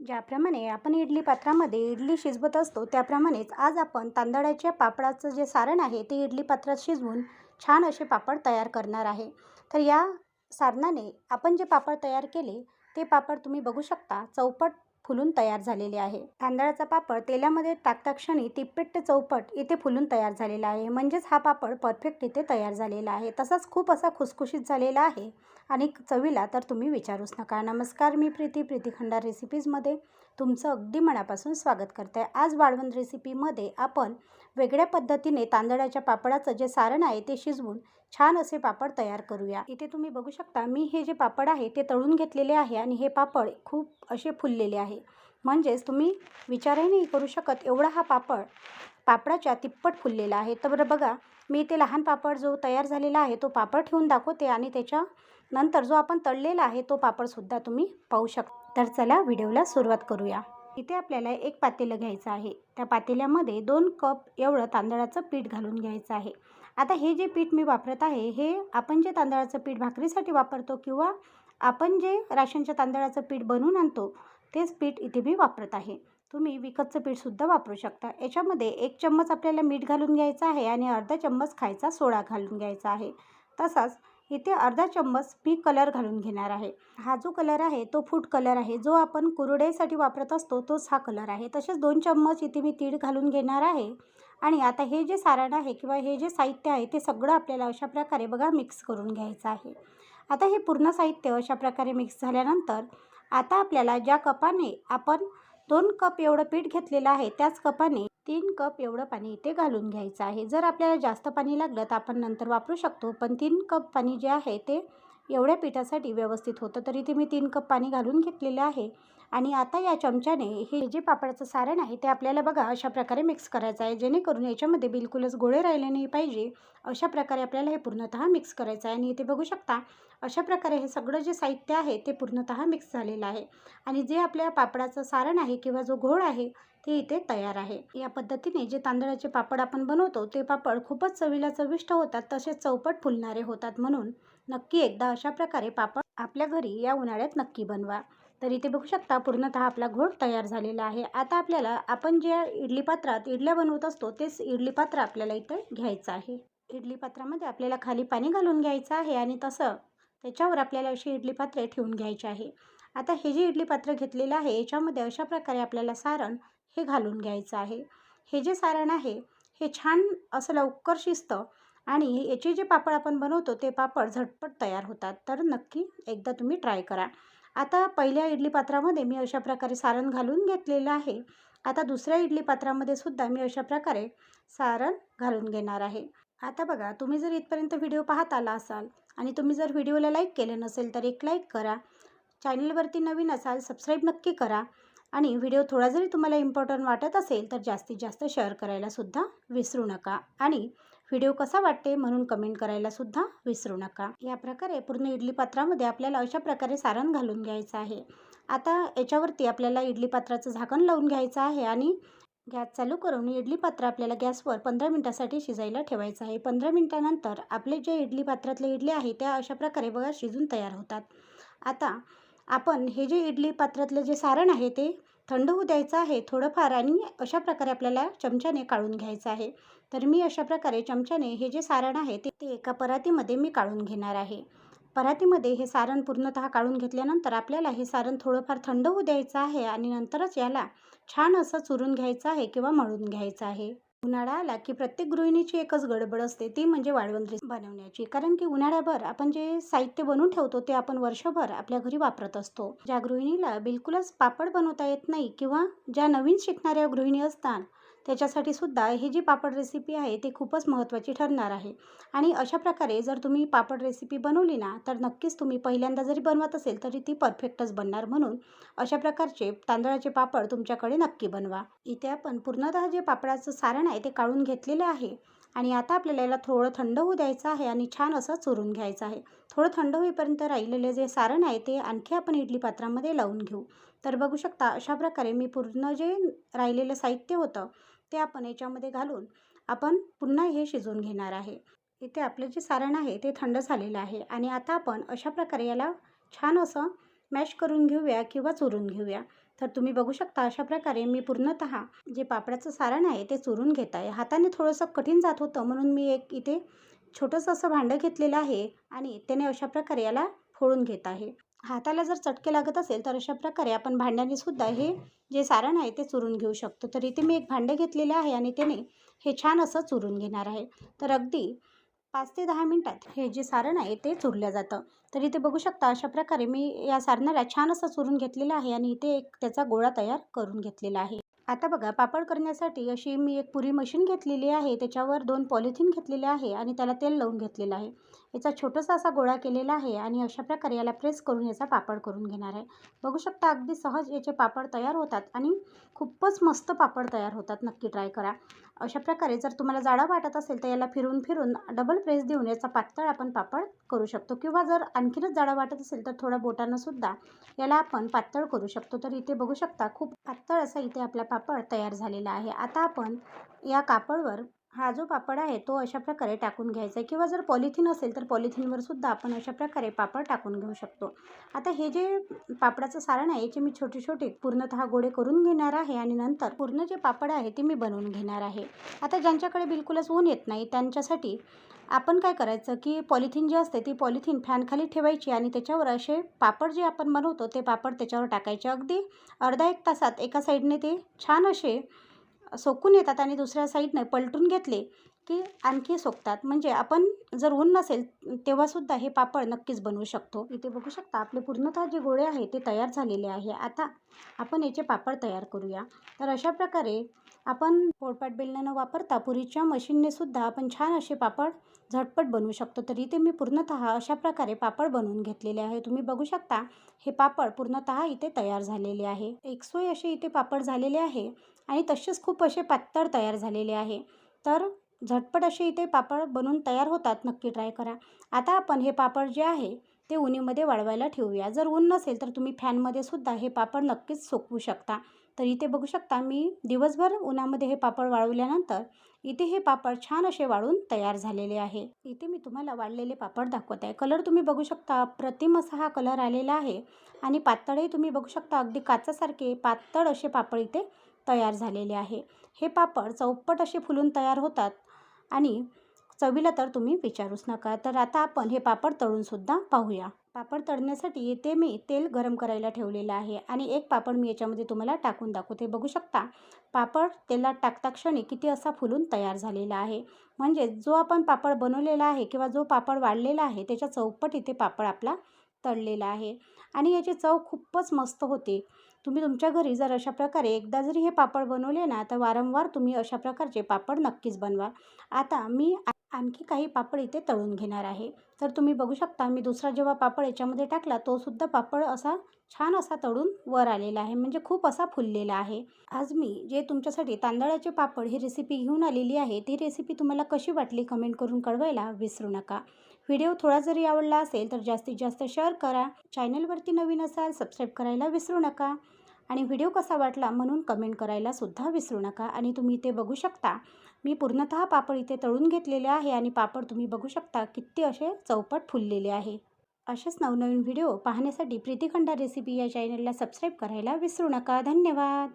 ज्याप्रमाणे आपण इडली पात्रामध्ये इडली शिजवत असतो त्याप्रमाणेच आज आपण तांदळाच्या पापडाचं जे सारण आहे ते इडली पात्रात शिजवून छान असे पापड तयार करणार आहे. तर या सारणाने आपण जे पापड तयार केले ते पापड तुम्ही बघू शकता. चौपट फुलून तयार झालेले आहे. तांदळाचा पापड तेलामध्ये टाकता क्षणी तिप्पट ते चौपट इथे फुलून तयार झालेला आहे. म्हणजेच हा पापड परफेक्ट इथे तयार झालेला आहे. तसाच खूप असा खुसखुशीत झालेला आहे. आणि चवीला तर तुम्ही विचारूच नका. नमस्कार मी प्रीती प्रीती खंडार रेसिपीजमध्ये तुमचं अगदी मनापासून स्वागत करते आज वाळवण रेसिपीमध्ये आपण वेगळ्या पद्धतीने तांदळाच्या पापडाचं जे सारण आहे ते शिजवून छान असे पापड तयार करूया. इथे तुम्ही बघू शकता मी हे जे पापड आहे ते तळून घेतलेले आहे आणि हे पापड खूप असे फुललेले आहे. म्हणजेच तुम्ही विचारही नाही करू शकत एवढा हा पापड पापडाच्या तिप्पट फुललेला आहे. तर बरं बघा मी ते लहान पापड जो तयार झालेला आहे तो पापड ठेवून दाखवते आणि त्याच्या नंतर जो आपण तळलेला आहे तो पापडसुद्धा तुम्ही पाहू शकता. तर चला व्हिडिओला सुरुवात करूया. इथे आपल्याला एक पातेलं घ्यायचं आहे. त्या पातेल्यामध्ये दोन कप एवढं तांदळाचं पीठ घालून घ्यायचं आहे. आता हे जे पीठ मी वापरत आहे हे आपण जे तांदळाचं पीठ भाकरीसाठी वापरतो किंवा आपण जे राशनच्या तांदळाचं पीठ बनवून आणतो तेच पीठ इथे मी वापरत आहे. तुम्ही विकतचं पीठसुद्धा वापरू शकता. याच्यामध्ये एक चम्मच आपल्याला मीठ घालून घ्यायचं आहे आणि अर्धा चम्मच खायचा सोडा घालून घ्यायचा आहे. तसाच इथे अर्धा चम्मच मी कलर घालून घेणार आहे. हा जो कलर आहे तो फूड कलर आहे. जो आपण कुरडईसाठी वापरत असतो तोच हा कलर आहे. तसेच दोन चम्मच इथे मी तीळ घालून घेणार आहे. आणि आता हे जे सारण आहे किंवा हे जे साहित्य आहे ते सगळं आपल्याला अशा प्रकारे बघा मिक्स करून घ्यायचं आहे. आता हे पूर्ण साहित्य अशा प्रकारे मिक्स झाल्यानंतर आता आपल्याला ज्या कपाने आपण दोन कप एवढं पीठ घेतलेलं आहे त्याच कपाने तीन कप एवढं पाणी इथे घालून घ्यायचं आहे. जर आपल्याला जास्त पाणी लागलं तर आपण नंतर वापरू शकतो पण तीन कप पाणी जे आहे ते एवढ्या पिठासाठी व्यवस्थित होतं. तर इथे मी तीन कप पाणी घालून घेतलेलं आहे. आणि आता या चमच्याने हे जे पापडाचं सारण आहे ते आपल्याला बघा अशा प्रकारे मिक्स करायचं आहे. जेणेकरून याच्यामध्ये बिलकुलच गोळे राहिले नाही पाहिजे. अशा प्रकारे आपल्याला हे पूर्णतः मिक्स करायचं आहे. आणि इथे बघू शकता अशा प्रकारे हे सगळं जे साहित्य आहे ते पूर्णतः मिक्स झालेलं आहे. आणि जे आपल्या पापडाचं सारण आहे किंवा जो घोळ आहे ते इथे तयार आहे. या पद्धतीने जे तांदळाचे पापड आपण बनवतो ते पापड खूपच चवीला चविष्ट होतात तसेच चौपट फुलणारे होतात म्हणून. नक्की एकदा अशा प्रकारे पापड आपल्या घरी या उन्हाळ्यात नक्की बनवा. तर इथे बघू शकता पूर्णतः आपला घोट तयार झालेला आहे. आता आपल्याला आपण ज्या इडली पात्रात इडल्या बनवत असतो तेच इडली पात्र आपल्याला इथे घ्यायचं आहे. इडली पात्रामध्ये आपल्याला खाली पाणी घालून घ्यायचं आहे आणि तसं त्याच्यावर आपल्याला अशी इडली पात्रे ठेवून घ्यायची आहे. आता हे जे इडली पात्र घेतलेलं आहे याच्यामध्ये अशा प्रकारे आपल्याला सारण हे घालून घ्यायचं आहे. हे जे सारण आहे हे छान असं लवकर शिजतं आणि याचे जे पापड आपण बनवतो ते पापड झटपट तयार होतात. तर नक्की एकदा तुम्ही ट्राय करा. आता पहिल्या इडली पात्रामध्ये मी अशा प्रकारे सारण घालून घेतलेलं आहे. आता दुसऱ्या इडली पात्रामध्ये सुद्धा मी अशा प्रकारे सारण घालून घेणार आहे. आता बघा तुम्ही जर इथपर्यंत व्हिडिओ पाहत आला असाल आणि तुम्ही जर व्हिडिओला लाईक केले नसेल तर एक लाईक करा. चॅनलवरती नवीन असाल सबस्क्राईब नक्की करा. आणि व्हिडिओ थोडा जरी तुम्हाला इम्पॉर्टंट वाटत असेल तर जास्तीत जास्त शेअर करायलासुद्धा विसरू नका. आणि व्हिडिओ कसा वाटते म्हणून कमेंट करायलासुद्धा विसरू नका. या प्रकारे पूर्ण इडली पात्रामध्ये आपल्याला अशा प्रकारे सारण घालून घ्यायचं आहे. आता याच्यावरती आपल्याला इडली पात्राचं झाकण लावून घ्यायचं आहे आणि गॅस चालू करून इडली पात्र आपल्याला गॅसवर पंधरा मिनटासाठी शिजायला ठेवायचं आहे. पंधरा मिनटानंतर आपले जे इडली पात्रातले इडली आहे त्या अशा प्रकारे बघा शिजून तयार होतात. आता आपण हे जे इडली पात्रातलं जे सारण आहे ते थंड होऊ द्यायचं आहे थोडंफार आणि अशा प्रकारे आपल्याला चमच्याने काढून घ्यायचं आहे. तर मी अशा प्रकारे चमच्याने हे जे सारण आहे ते ते एका परातीमध्ये मी काढून घेणार आहे. परातीमध्ये हे सारण पूर्णतः काढून घेतल्यानंतर आपल्याला हे सारण थोडंफार थंड होऊ द्यायचं आहे आणि नंतरच याला छान असं चुरून घ्यायचं आहे किंवा मळून घ्यायचं आहे. उन्हाळा आला की प्रत्येक गृहिणीची एकच गडबड असते ती म्हणजे वाळवंत्री बनवण्याची. कारण की उन्हाळ्याभर आपण जे साहित्य बनवून ठेवतो ते आपण वर्षभर आपल्या घरी वापरत असतो. ज्या गृहिणीला बिलकुलच पापड बनवता येत नाही किंवा ज्या नवीन शिकणाऱ्या गृहिणी असतात त्याच्यासाठी सुद्धा ही जी पापड रेसिपी आहे ती खूपच महत्त्वाची ठरणार आहे. आणि अशा प्रकारे जर तुम्ही पापड रेसिपी बनवली ना तर नक्कीच तुम्ही पहिल्यांदा जरी बनवत असेल तरी ती परफेक्टच बनणार. म्हणून अशा प्रकारचे तांदळाचे पापड तुमच्याकडे नक्की बनवा. इथे आपण पूर्णतः जे पापडाचं सारण आहे ते काढून घेतलेलं आहे. आणि आता आपल्याला याला थोडं थंड होऊ द्यायचं आहे आणि छान असं चुरून घ्यायचं आहे. थोडं थंड होईपर्यंत राहिलेले जे सारण आहे ते आणखी आपण इडली पात्रामध्ये लावून घेऊ. तर बघू शकता अशा प्रकारे मी पूर्ण जे राहिलेलं साहित्य होतं ते आपण याच्यामध्ये घालून आपण पुन्हा हे शिजवून घेणार आहे. इथे आपलं जे सारण आहे ते थंड झालेलं आहे आणि आता आपण अशा प्रकारे याला छान असं मॅश करून घेऊया किंवा चुरून घेऊया. तर तुम्ही बघू शकता अशा प्रकारे मी पूर्णतः जे पापडाचं सारण आहे ते चुरून घेत आहे. हाताने थोडंसं कठीण जात होतं म्हणून मी एक इथे छोटंसं असं भांडं घेतलेलं आहे आणि त्याने अशा प्रकारे याला फोडून घेत आहे. हाताला जर चटके लागत असेल तर अशा प्रकारे आपण भांड्याने सुद्धा हे जे सारण आहे ते चुरून घेऊ शकतो. तर इथे मी एक भांडं घेतलेलं आहे आणि त्याने हे छान असं चुरून घेणार आहे. तर अगदी पाच ते दहा मिनटात हे जे सारण आहे ते चुरलं जातं. तर इथे बघू शकता अशा प्रकारे मी या सारणाला छान असं चुरून घेतलेलं आहे आणि इथे एक त्याचा गोळा तयार करून घेतलेला आहे. आता बघा पापड करण्यासाठी अशी मी एक पुरी मशीन घेतलेली आहे. त्याच्यावर दोन पॉलिथिन घेतलेले आहे आणि त्याला तेल लावून घेतलेलं आहे. याचा छोटासा असा गोळा केलेला आहे आणि अशा प्रकारे याला प्रेस करून याचा पापड करून घेणार आहे. बघू शकता अगदी सहज याचे पापड तयार होतात आणि खूपच मस्त पापड तयार होतात. नक्की ट्राय करा. अशा प्रकारे जर तुम्हाला जाडा वाटत असेल तर याला फिरून फिरून डबल प्रेस देऊन याचा पातळ आपण पापड करू शकतो किंवा जर आणखीनच जाडं वाटत असेल तर थोडा बोटानं सुद्धा याला आपण पातळ करू शकतो. तर इथे बघू शकता खूप पातळ असा इथे आपला पापड तयार झालेला आहे. आता आपण या कापडवर हा जो पापड आहे तो अशा प्रकारे टाकून घ्यायचा आहे. किंवा जर पॉलिथिन असेल तर पॉलिथिनवर सुद्धा आपण अशा प्रकारे पापड टाकून घेऊ शकतो. आता हे जे पापडाचं सारण आहे याचे मी छोटे छोटे पूर्णतः गोळे करून घेणार आहे आणि नंतर पूर्ण जे पापड आहे ते मी बनवून घेणार आहे. आता ज्यांच्याकडे बिलकुलच ऊन येत नाही त्यांच्यासाठी आपण काय करायचं की पॉलिथिन जे असते ती पॉलिथिन फॅनखाली ठेवायची आणि त्याच्यावर असे पापड जे आपण बनवतो ते पापड त्याच्यावर टाकायचे. अगदी अर्धा एक तासात एका साईडने ते छान असे सोकून येतात आणि दुसऱ्या साईडने पलटून घेतले की आणखी सोकतात. म्हणजे आपण जर ऊन नसेल तेव्हासुद्धा हे पापड नक्कीच बनवू शकतो. इथे बघू शकता आपले पूर्णतः जे गोळे आहे ते तयार झालेले आहे. आता आपण याचे पापड तयार करूया. तर अशा प्रकारे आपण पोळपाट बेलणं न वापरता पुरीच्या मशीनने सुद्धा आपण छान असे पापड झटपट बनवू शकतो. तर इथे मी पूर्णतः अशा प्रकारे पापड बनवून घेतलेले आहे. तुम्ही बघू शकता हे पापड पूर्णतः इथे तयार झालेले आहे. एकसोय असे इथे पापड झालेले आहे. आणि तसेच खूप असे पातळ तयार झालेले आहे. तर झटपट असे इथे पापड बनवून तयार होतात. नक्की ट्राय करा. आता आपण हे पापड जे आहे ते उन्हीमध्ये वाळवायला ठेवूया. जर ऊन नसेल तर तुम्ही फॅनमध्ये सुद्धा हे पापड नक्कीच सोकवू शकता. तर इथे बघू शकता मी दिवसभर उन्हामध्ये हे पापड वाळवल्यानंतर इथे हे पापड छान असे वाळून तयार झालेले आहे. इथे मी तुम्हाला वाळलेले पापड दाखवत आहे. कलर तुम्ही बघू शकता प्रतिम असा हा कलर आलेला आहे. आणि पातळही तुम्ही बघू शकता अगदी काचासारखे पातळ असे पापड इथे तयार झालेले आहे. हे पापड चौपट असे फुलून तयार होतात आणि चवीला तर तुम्ही विचारूच नका. तर आता आपण हे पापड तळूनसुद्धा पाहूया. पापड तळण्यासाठी येथे मी तेल गरम करायला ठेवलेलं आहे आणि एक पापड मी याच्यामध्ये तुम्हाला टाकून दाखवते. बघू शकता पापड तेलात टाकता क्षणी किती असा फुलून तयार झालेला आहे. म्हणजे जो आपण पापड बनवलेला आहे किंवा जो पापड वाढलेला आहे त्याच्या चौपट इथे पापड आपला तळलेला आहे. आणि याची चव खूपच मस्त होते. तुम्ही तुमच्या घरी जर अशा प्रकारे एकदा जरी हे पापड बनवले ना तर वारंवार तुम्ही अशा प्रकारचे पापड नक्कीच बनवा आता मी आणखी काही पापड इथे तळून घेणार आहे. तर तुम्ही बघू शकता मी दुसरा जेव्हा पापड याच्यामध्ये टाकला तो सुद्धा पापड असा छान असा तळून वर आलेला आहे. म्हणजे खूप असा फुललेला आहे. आज मी जे तुमच्यासाठी तांदळाचे पापड ही रेसिपी घेऊन आलेली आहे ती रेसिपी तुम्हाला कशी वाटली कमेंट करून कळवायला विसरू नका. व्हिडिओ थोडा जरी आवडला असेल तर जास्तीत जास्त शेअर करा. चॅनलवरती नवीन असाल सबस्क्राईब करायला विसरू नका. आणि व्हिडिओ कसा वाटला म्हणून कमेंट करायला सुद्धा विसरू नका आणि तुम्ही इथे बघू शकता. मी पूर्णतः पापड इथे तळून घेतलेले आहे आणि पापड तुम्ही बघू शकता किती असे चौपट फुललेले आहे. असेच नवनवीन व्हिडिओ पाहण्यासाठी प्रीतिखंडा रेसिपी या चॅनलला सबस्क्राईब करायला विसरू नका. धन्यवाद!